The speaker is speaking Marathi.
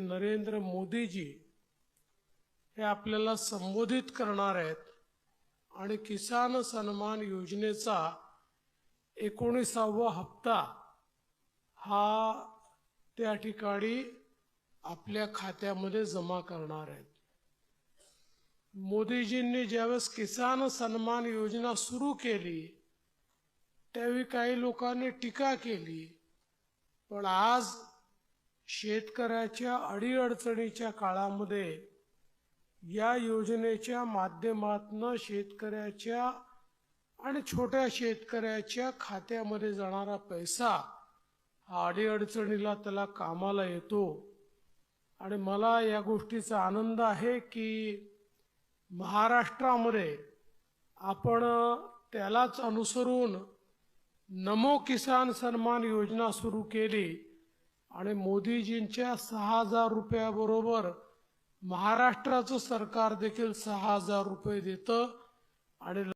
नरेंद्र मोदीजी हे आपल्याला संबोधित करणार आहेत आणि किसान सन्मान योजनेचा एकोणीसावा हप्ता हा त्या ठिकाणी आपल्या खात्यामध्ये जमा करणार आहेत. मोदीजींनी ज्यावेळेस किसान सन्मान योजना सुरू केली त्यावेळी काही लोकांनी टीका केली पण आज शेतकऱ्याच्या अडीअडचणीच्या काळामध्ये या योजनेच्या माध्यमातनं शेतकऱ्याच्या आणि छोट्या शेतकऱ्याच्या खात्यामध्ये जाणारा पैसा हा अडीअडचणीला त्याला कामाला येतो. आणि मला या गोष्टीचा आनंद आहे की महाराष्ट्रामध्ये आपण त्यालाच अनुसरून नमो किसान सन्मान योजना सुरू केली. आणि मोदीजींच्या सहा हजार रुपयाबरोबर महाराष्ट्राचं सरकार देखील सहा हजार रुपये देतं आणि